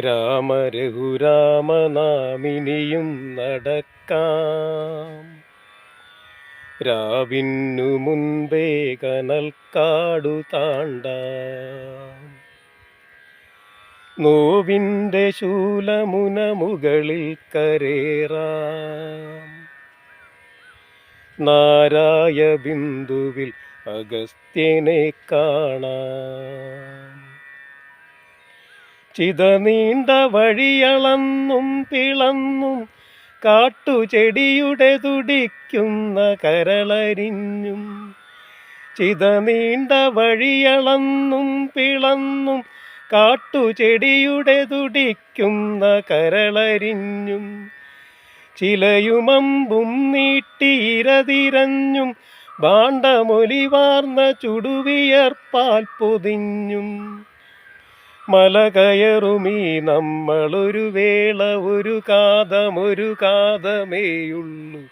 രാമ രഘുരാമനാമിനിയും നടക്കാം. രാവിന്നു മുൻപേ കനൽ കാടു താണ്ട. നോവിന്റെ ശൂലമുന മുകളിൽ കരേറാം. നാരായ ബിന്ദുവിൽ അഗസ്ത്യനെ കാണാം. ചിതനീണ്ട വഴിയളന്നും പിളന്നും കാട്ടുചെടിയുടെ തുടിക്കുന്ന കരളരിഞ്ഞും. ചിത നീണ്ട വഴിയളന്നും പിളന്നും കാട്ടുചെടിയുടെ തുടിക്കുന്ന കരളരിഞ്ഞും. ചിലയുമമ്പും നീട്ടിയിരതിരഞ്ഞും ഭാണ്ഡമൊലിവാർന്ന ചുടുവിയർപ്പാൽ പൊതിഞ്ഞും. മല കയറുമീ നമ്മളൊരു വേള ഒരു കാതമൊരു കാതമേയുള്ളൂ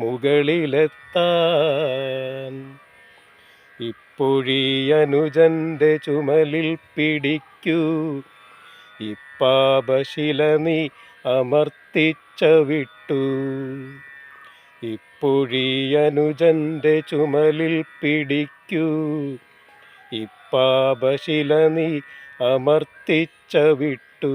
മുകളിലെത്താൻ. ഇപ്പൊഴീ അനുജന്റെ ചുമലിൽ പിടിക്കൂ. ഇപ്പാപശില നീ അമർത്തിച്ച വിട്ടു ഇപ്പൊഴീ അനുജന്റെ ചുമലിൽ പിടിക്കൂ. ഇപ്പാപശില നീ അമർത്തിച്ച വിട്ടു.